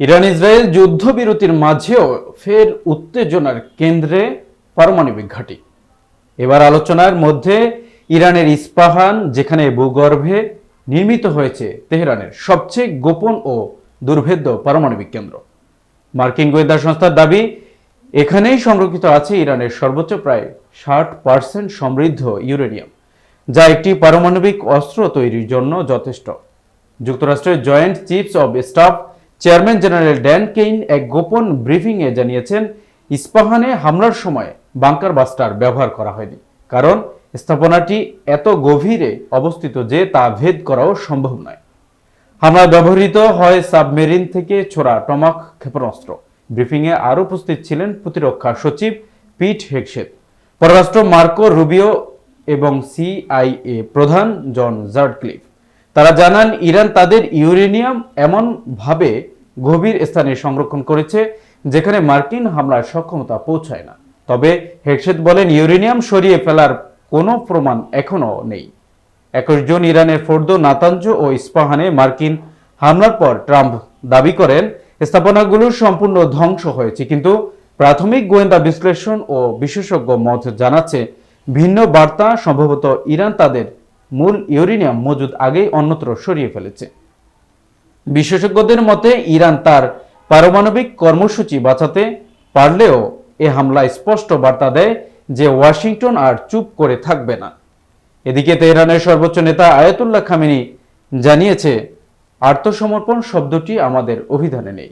Iran Israel যুদ্ধবিরতির মাঝেও ফের উত্তেজনার কেন্দ্রে পারমাণবিক ঘাঁটি। এবার আলোচনার মধ্যে ইরানের ইস্পাহান, যেখানে ভূগর্ভে নির্মিত হয়েছে তেহরানের সবচেয়ে গোপন ও দুর্ভেদ্য পারমাণবিক কেন্দ্র। মার্কিন গোয়েন্দা সংস্থার দাবি, এখানেই সংরক্ষিত আছে ইরানের সর্বোচ্চ প্রায় ষাট পার্সেন্ট সমৃদ্ধ ইউরেনিয়াম, যা একটি পারমাণবিক অস্ত্র তৈরির জন্য যথেষ্ট। যুক্তরাষ্ট্রের joint chiefs of staff chairman general Dan Caine এক গোপন ব্রিফিংয়ে জানিয়েছেন, ইস্পাহানে হামলার সময় বাংকার বাস্টার ব্যবহার করা হয়নি। কারণ স্থাপনাটি এত গভীরে অবস্থিত যে তা ভেদ করাও সম্ভব নয়। হামলায় ব্যবহৃত হয় সাবমেরিন থেকে ছোড়া টমাক ক্ষেপণাস্ত্র। ব্রিফিংয়ে আরও উপস্থিত ছিলেন প্রতিরক্ষা সচিব পিট হেগসেত। পররাষ্ট্র মার্কো রুবিও এবং সিআইএ প্রধান জন জার্ডক্লিফ। তারা জানান, ইরান তাদের ইউরেনিয়াম এমনভাবে গভীর স্থানে সংরক্ষণ করেছে, যেখানে মার্কিন হামলার সক্ষমতা পৌঁছায় না। তবে হেগসেত বলেন, ইউরেনিয়াম সরিয়ে ফেলার কোনো প্রমাণ এখনও নেই। একুশ জন ইরানের ফোর্দো নাতাঞ্জ ও ইস্পাহানে মার্কিন হামলার পর ট্রাম্প দাবি করেন, স্থাপনাগুলো সম্পূর্ণ ধ্বংস হয়েছে, কিন্তু প্রাথমিক গোয়েন্দা বিশ্লেষণ ও বিশেষজ্ঞ মত জানাচ্ছে, ভিন্ন বার্তা সম্ভবত ইরান তাদের মূল ইউরেনিয়াম মজুদ আগেই অন্যত্র সরিয়ে ফেলেছে। বিশেষজ্ঞদের মতে, ইরান তার পারমাণবিক কর্মসূচি বাঁচাতে পারলেও এ হামলা স্পষ্ট বার্তা দেয় যে ওয়াশিংটন আর চুপ করে থাকবে না। এদিকে তেহরানের সর্বোচ্চ নেতা আয়াতুল্লাহ খামেনি জানিয়েছে, আত্মসমর্পণ শব্দটি আমাদের অভিধানে নেই।